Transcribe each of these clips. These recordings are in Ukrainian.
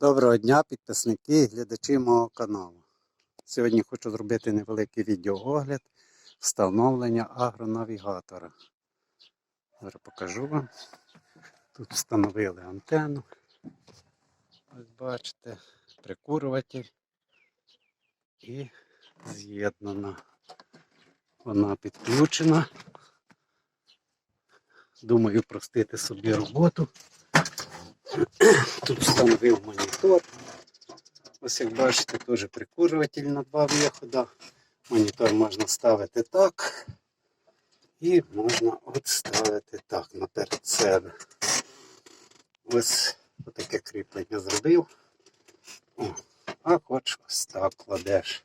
Доброго дня, підписники і глядачі мого каналу. Сьогодні хочу зробити невеликий відеоогляд встановлення агронавігатора. Зараз покажу вам. Тут встановили антенну. Ось бачите, прикурюватель і з'єднана. Вона підключена. Думаю, простити собі роботу. Тут встановив монітор. Ось як бачите, теж прикурюватель на два виходи. Монітор можна ставити так. І можна от ставити так наперед себе. Ось таке кріплення зробив. О, а хоч ось так кладеш.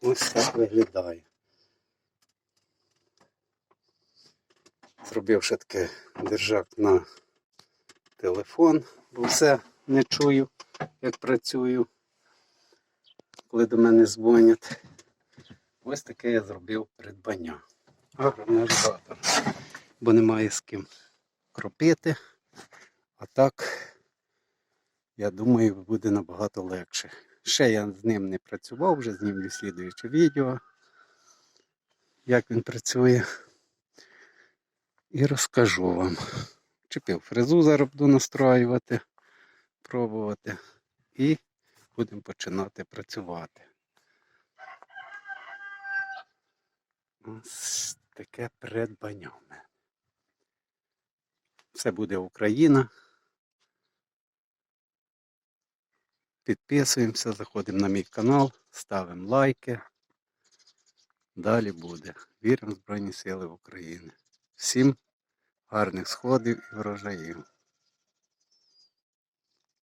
Ось так виглядає. Зробив ще таке держак на телефон, бо все не чую, як працюю, коли до мене дзвонять. Ось таке я зробив придбання. Агронавігатор. Бо немає з ким кропити. А так, я думаю, буде набагато легше. Ще я з ним не працював, вже знімлю слідуюче відео, як він працює. І розкажу вам. Чепив фрезу, зараз буду настроювати, пробувати. І будемо починати працювати. Ось таке придбання в мене. Все буде Україна. Підписуємося, заходимо на мій канал, ставимо лайки. Далі буде. Віримо в Збройні Сили України. Всім гарних сходів і врожаїв.